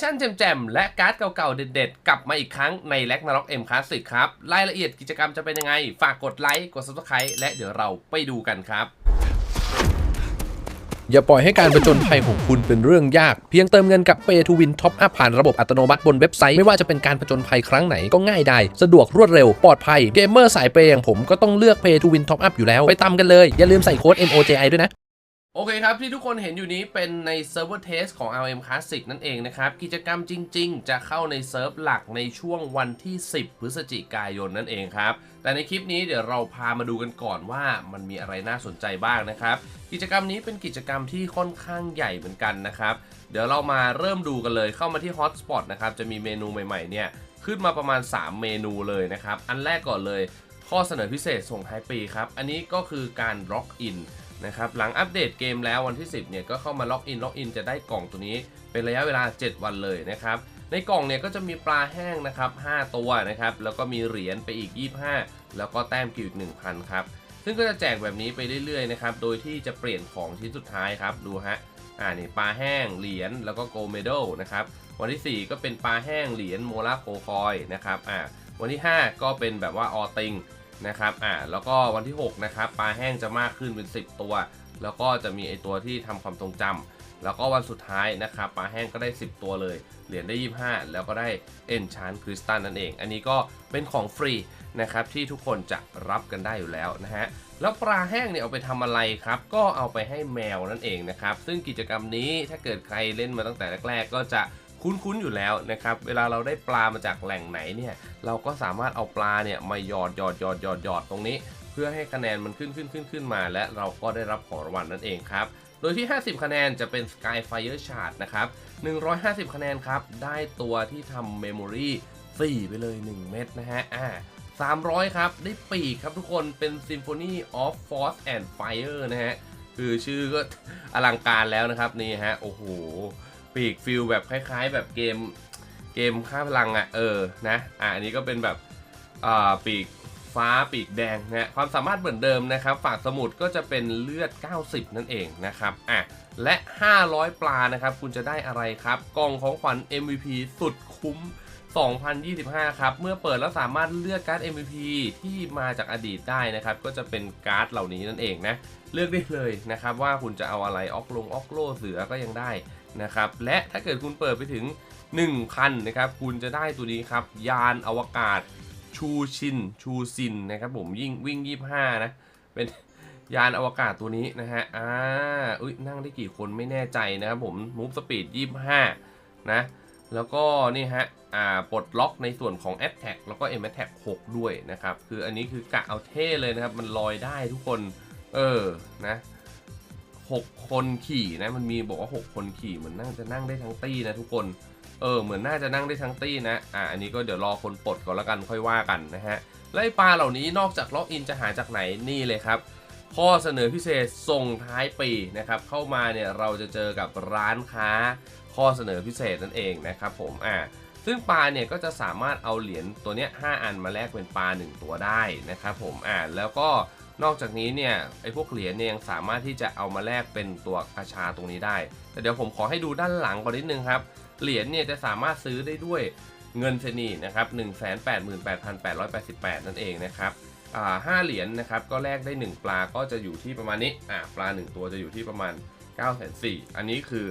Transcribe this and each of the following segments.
ชั่นแจ่มๆ และการ์ดเก่าๆ เด็ดๆ กลับมาอีกครั้งในแล็กนาร็อกเอ็มคลาสสิกครับ รายละเอียดกิจกรรมจะเป็นยังไง ฝากกดไลค์ กด subscribe และเดี๋ยวเราไปดูกันครับ อย่าปล่อยให้การประจนภัยของคุณเป็นเรื่องยาก เพียงเติมเงินกับ Pay to Win Top Up ผ่านระบบอัตโนมัติบนเว็บไซต์ ไม่ว่าจะเป็นการประจนภัยครั้งไหนก็ง่ายได้สะดวกรวดเร็ว ปลอดภัยเกมเมอร์สายเปย์อย่างผมก็ต้องเลือก Pay to Win Top Up อยู่แล้วไปตามกันเลยอย่าลืมใส่โค้ด NOJI ด้วยนะ โอเคครับ ที่ทุกคนเห็นอยู่นี้เป็นในเซิร์ฟเวอร์เทสของ LM Classic นั่นเองนะครับ กิจกรรมจริง ๆ จะเข้าในเซิร์ฟหลักในช่วงวันที่ 10 พฤศจิกายนนั่นเองครับ แต่ในคลิปนี้เดี๋ยวเราพามาดูกันก่อนว่ามันมีอะไรน่าสนใจบ้างนะครับ กิจกรรมนี้เป็นกิจกรรมที่ค่อนข้างใหญ่เหมือนกันนะครับ เดี๋ยวเรามาเริ่มดูกันเลยเข้ามาที่ Hotspot นะครับจะมีเมนูใหม่ๆเนี่ยขึ้นมาประมาณ 3 เมนูเลยนะครับอันแรกก่อนเลย ข้อเสนอพิเศษส่งท้ายปีครับอันนี้ก็คือการล็อกอิน นะครับหลังอัปเดตเกมแล้ววันที่ 10เนี่ยก็เข้ามาล็อกอินล็อกอินจะได้กล่องตัวนี้ เป็นระยะเวลา 7 วันเลยนะครับในกล่องเนี่ยก็จะมีปลาแห้งนะครับ5ตัวนะครับแล้วก็มีเหรียญไปอีก 25 แล้วก็แต้มกิวอีก1,000ครับซึ่งก็จะแจกแบบนี้ไปเรื่อยๆนะครับโดยที่จะเปลี่ยนของชิ้นสุดท้ายครับดูฮะอ่านี่ปลาแห้งเหรียญแล้วก็โกลเมดลนะครับวันที่ 4 ก็เป็นปลาแห้งเหรียญโมลาโคคอยนะครับอ่าวันที่ 5 ก็เป็นแบบว่าออติง นะครับอ่าแล้วก็วันที่ 6 นะครับปลาแห้งจะมากขึ้นเป็น 10 ตัว แล้วก็จะมีไอตัวที่ทำความทรงจำแล้วก็วันสุดท้ายนะครับปลาแห้งก็ได้ 10 ตัวเลย เหรียญได้ 25 แล้วก็ได้เอนชานคริสตัลนั่นเอง อันนี้ก็เป็นของฟรีนะครับที่ทุกคนจะรับกันได้อยู่แล้วนะฮะแล้วปลาแห้งเนี่ยเอาไปทำอะไรครับ ก็เอาไปให้แมวนั่นเองนะครับซึ่งกิจกรรมนี้ถ้าเกิดใครเล่นมาตั้งแต่แรก ๆ ก็จะ คุ้นๆอยู่แล้วนะครับ เวลาเราได้ปลามาจากแหล่งไหนเนี่ยเราก็สามารถเอาปลาเนี่ยมาหยอดหยอดหยอดหยอดหยอดตรงนี้ เพื่อให้คะแนนมันขึ้นขึ้นขึ้นขึ้นมา และเราก็ได้รับของรางวัลนั่นเองครับโดยที่ 50 คะแนนจะเป็น Skyfire Shard นะครับ 150 คะแนนครับ ได้ตัวที่ทำเมมโมรี4ไปเลย 1 เม็ดนะฮะ อ่า 300 ครับ ได้ปีกครับทุกคน เป็น Symphony of Force and Fire นะฮะ คือชื่อก็อลังการแล้วนะครับ นี่ฮะ โอ้โห ปีกฟิลแบบคล้าย ๆ แบบเกมเกมค่าพลังอะ่ะเออนะอะอันนี้ก็เป็นแบบอ่าปีกฟ้าปีกแดงนะฮะความสามารถเหมือนเดิมนะครับ ฝากสมุดก็จะเป็นเลือด 90 นั่นเองนะครับอะและ 500 ปลานะครับ คุณจะได้อะไรครับ กล่องของขวัญ MVP สุดคุ้ม 2025 ครับ เมื่อเปิดแล้วสามารถเลือกการ์ด MVP ที่มาจากอดีตได้นะครับ ก็จะเป็นการ์ดเหล่านี้นั่นเองนะ เลือกได้เลยนะครับว่าคุณจะเอาอะไรออกลงออกโลเสือก็ยังได้ นะครับ และถ้าเกิดคุณเปิดไปถึง 1,000นะครับ คุณจะได้ตัวนี้ครับ ยานอวกาศชูชิน ชูซินนะครับผมยิ่งวิ่ง 25 นะ เป็นยานอวกาศตัวนี้นะฮะ อ่า อุ้ยนั่งได้กี่คนไม่แน่ใจนะครับผมมูฟสปีด 25 นะ แล้วก็นี่ฮะ อ่า ปลดล็อกในส่วนของ a t t a c แล้วก็ M Attack 6ด้วยนะครับ คืออันนี้คือกะเอาเท่เลยนะครับ มันลอยได้ทุกคน เออ นะ 6 คนขี่นะ มันมีบอกว่า 6 คนขี่เหมือนนั่งจะนั่งได้ทั้งตี้นะทุกคน เออ เหมือนน่าจะนั่งได้ทั้งตี้นะ อ่าอันนี้ก็เดี๋ยวรอคนปลดก่อนแล้วกันค่อยว่ากันนะฮะ และปลาเหล่านี้นอกจากล็อกอินจะหาจากไหนนี่เลยครับ ข้อเสนอพิเศษส่งท้ายปีนะครับ เข้ามาเนี่ยเราจะเจอกับร้านค้าข้อเสนอพิเศษนั่นเองนะครับผม อ่าซึ่งปลาเนี่ยก็จะสามารถเอาเหรียญตัวเนี้ย5อันมาแลกเป็นปลา 1 ตัวได้นะครับผม อ่าแล้วก็ นอกจากนี้เนี่ยไอ้พวกเหรียญเนี่ยยังสามารถที่จะเอามาแลกเป็นตัวกระชาตรงนี้ได้ แต่เดี๋ยวผมขอให้ดูด้านหลังก่อนนิดนึงครับ เหรียญเนี่ยจะสามารถซื้อได้ด้วยเงินเซนีนะครับ188,888 นั่นเองนะครับอ่าห้าเหรียญนะครับก็แลกได้ 1 ปลาก็จะอยู่ที่ประมาณนี้อ่าปลา 1 ตัวจะอยู่ที่ประมาณ 9 4 0 0 0อันนี้คือ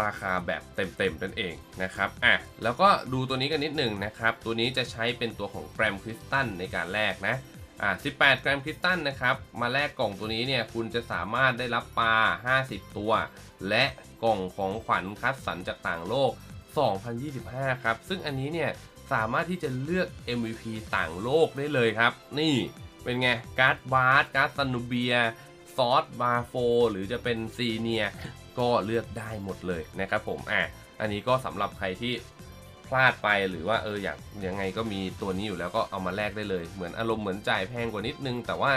ราคาแบบเต็มๆนั่นเองนะครับอะแล้วก็ดูตัวนี้กันนิดหนึ่งนะครับ ตัวนี้จะใช้เป็นตัวของแกรมคริสตัลในการแลกนะ อ่า18 กรัมคริสตัลนะครับ มาแลกกล่องตัวนี้เนี่ยคุณจะสามารถได้รับปลา 50 ตัว และกล่องของขวัญคัดสรรจากต่างโลก 2025 ครับ ซึ่งอันนี้เนี่ยสามารถที่จะเลือก MVP ต่างโลกได้เลยครับ นี่เป็นไง การ์ดบาร์สการ์ดซันูเบียซอสบาโฟหรือจะเป็นซีเนียก็เลือกได้หมดเลยนะครับผมอะอันนี้ก็สำหรับใครที่ พลาดไปหรือว่าเอออยากยังไงก็มีตัวนี้อยู่แล้วก็เอามาแลกได้เลย เหมือนอารมณ์เหมือนจ่ายแพงกว่านิดนึง แต่ว่า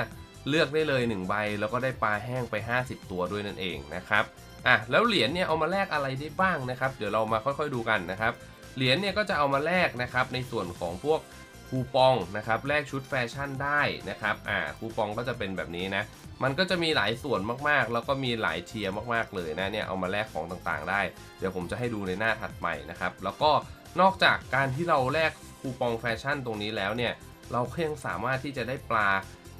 เลือกได้เลย1ใบแล้วก็ได้ปลาแห้งไป 50 ตัวด้วยนั่นเองนะครับอะแล้วเหรียญเนี่ยเอามาแลกอะไรได้บ้างนะครับ เดี๋ยวเรามาค่อยๆดูกันนะครับเหรียญเนี่ยก็จะเอามาแลกนะครับในส่วนของพวกคูปองนะครับแลกชุดแฟชั่นได้นะครับอ่าคูปองก็จะเป็นแบบนี้นะมันก็จะมีหลายส่วนมากๆ แล้วก็มีหลายเทียร์มากๆเลยนะเนี่ยเอามาแลกของต่างๆ ได้ เดี๋ยวผมจะให้ดูในหน้าถัดไปนะครับแล้วก็ นอกจากการที่เราแลกคูปองแฟชั่นตรงนี้แล้วเนี่ย เราก็ยังสามารถที่จะได้ปลา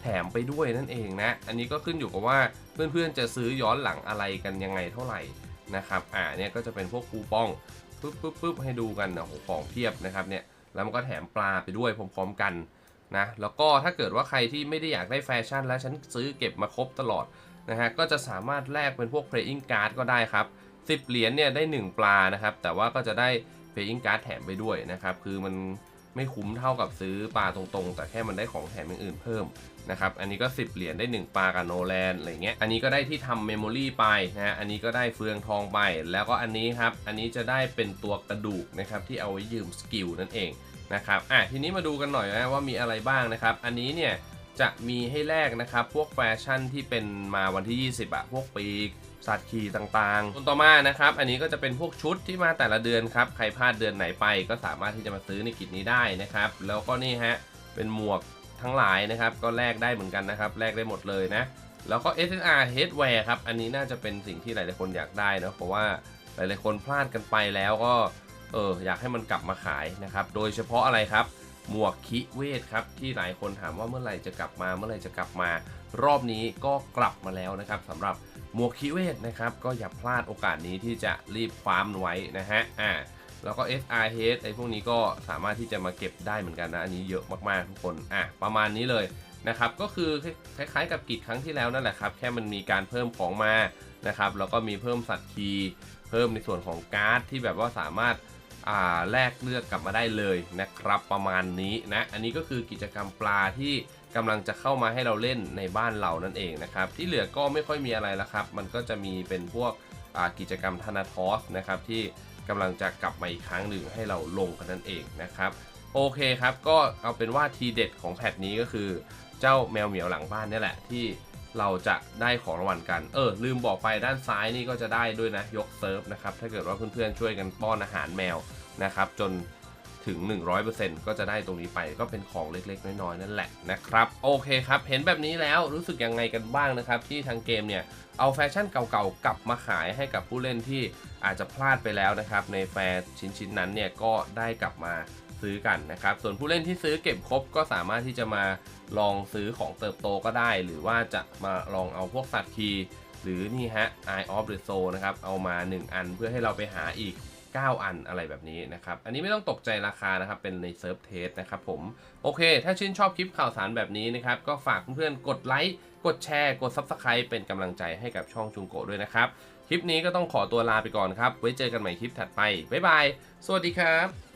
แถมไปด้วยนั่นเองนะ อันนี้ก็ขึ้นอยู่กับว่าเพื่อนๆจะซื้อย้อนหลังอะไรกันยังไงเท่าไหร่นะครับ อ่าเนี่ยก็จะเป็นพวกคูปองปึ๊บปึ๊บปึ๊บให้ดูกันนะโหของเพียบนะครับเนี่ย แล้วมันก็แถมปลาไปด้วยพร้อมๆกันนะ แล้วก็ถ้าเกิดว่าใครที่ไม่ได้อยากได้แฟชั่น แล้วฉันซื้อเก็บมาครบตลอดนะฮะ ก็จะสามารถแลกเป็นพวก playing card ก็ได้ครับ 10 เหรียญเนี่ยได้ 1 ปลานะครับ แต่ว่าก็จะได้ playing card แถมไปด้วยนะครับ คือมันไม่คุ้มเท่ากับซื้อปลาตรงๆ แต่แค่มันได้ของแถมอย่างอื่นเพิ่มนะครับ อันนี้ก็ 10 เหรียญได้ 1 ปลากับโนแลนอะไรเงี้ย อันนี้ก็ได้ที่ทำเมมโมรี่ไปนะฮะ อันนี้ก็ได้เฟืองทองไป แล้วก็อันนี้ครับ อันนี้จะได้เป็นตัวกระดูกนะครับที่เอาไว้ยืมสกิลนั่นเองนะครับ อะทีนี้มาดูกันหน่อยนะว่ามีอะไรบ้างนะครับ อันนี้เนี่ยจะมีให้แลกนะครับ พวกแฟชั่นที่เป็นมาวันที่ 20อะพวกปีก สัตว์ขี่ต่างๆส่วนต่อมานะครับ อันนี้ก็จะเป็นพวกชุดที่มาแต่ละเดือนครับ ใครพลาดเดือนไหนไปก็สามารถที่จะมาซื้อในกิจนี้ได้นะครับ แล้วก็นี่ฮะ เป็นหมวกทั้งหลายนะครับ ก็แลกได้เหมือนกันนะครับ แลกได้หมดเลยนะ แล้วก็ SNR Headwear ครับ อันนี้น่าจะเป็นสิ่งที่หลายๆคนอยากได้นะเพราะว่าหลายๆคนพลาดกันไปแล้วก็ เออ อยากให้มันกลับมาขายนะครับ โดยเฉพาะอะไรครับ หมวกคิเวทครับที่หลายคนถามว่าเมื่อไหร่จะกลับมาเมื่อไหร่จะกลับมา รอบนี้ก็กลับมาแล้วนะครับสำหรับหมวกคิเวทนะครับก็อย่าพลาดโอกาสนี้ที่จะรีบคว้ามไว้นะฮะอ่าแล้วก็ SRH ไอ้พวกนี้ก็สามารถที่จะมาเก็บได้เหมือนกันนะอันนี้เยอะมากๆทุกคนอะประมาณนี้เลยนะครับก็คือคล้ายๆกับกิจครั้งที่แล้วนั่นแหละครับแค่มันมีการเพิ่มของมานะครับแล้วก็มีเพิ่มสัตว์คีเพิ่มในส่วนของการ์ดที่แบบว่าสามารถ แลกเลือกกลับมาได้เลยนะครับประมาณนี้นะอันนี้ก็คือกิจกรรมปลาที่กำลังจะเข้ามาให้เราเล่นในบ้านเรานั่นเองนะครับที่เหลือก็ไม่ค่อยมีอะไรแล้วครับ มันก็จะมีเป็นพวกกิจกรรมธนาทอสนะครับที่กำลังจะกลับมาอีกครั้งหนึ่งให้เราลงกันนั่นเองนะครับโอเคครับก็เอาเป็นว่าทีเด็ดของแพทนี้ก็คือ เจ้าแมวเหมียวหลังบ้านนี่แหละที่ เราจะได้ของรางวัลกัน เออ ลืมบอกไปด้านซ้ายนี่ก็จะได้ด้วยนะ ยกเซิร์ฟนะครับ ถ้าเกิดว่าเพื่อนๆช่วยกันป้อนอาหารแมวนะครับ จนถึง 100%ก็จะได้ตรงนี้ไปก็เป็นของเล็กๆ น้อยๆ นั่นแหละนะครับ โอเคครับ เห็นแบบนี้แล้วรู้สึกยังไงกันบ้างนะครับ ที่ทางเกมเนี่ย เอาแฟชั่นเก่าๆ กลับมาขายให้กับผู้เล่นที่อาจจะพลาดไปแล้วนะครับ ในแฟร์ชิ้นๆ นั้นเนี่ยก็ได้กลับมา ซื้อกันนะครับ ส่วนผู้เล่นที่ซื้อเก็บครบก็สามารถที่จะมาลองซื้อของเติบโตก็ได้ หรือว่าจะมาลองเอาพวกสัตว์คีหรือนี่ฮะ Eye of the Soul นะครับ เอามา 1 อันเพื่อให้เราไปหาอีก 9 อันอะไรแบบนี้นะครับ อันนี้ไม่ต้องตกใจราคานะครับ เป็นในเซิร์ฟเทสนะครับผม โอเค ถ้าชื่นชอบคลิปข่าวสารแบบนี้นะครับ ก็ฝากเพื่อนๆ กดไลค์ กดแชร์ กด Subscribe เป็นกำลังใจให้กับช่องจุงโกด้วยนะครับ คลิปนี้ก็ต้องขอตัวลาไปก่อนครับ ไว้เจอกันใหม่คลิปถัดไป บ๊ายบาย สวัสดีครับ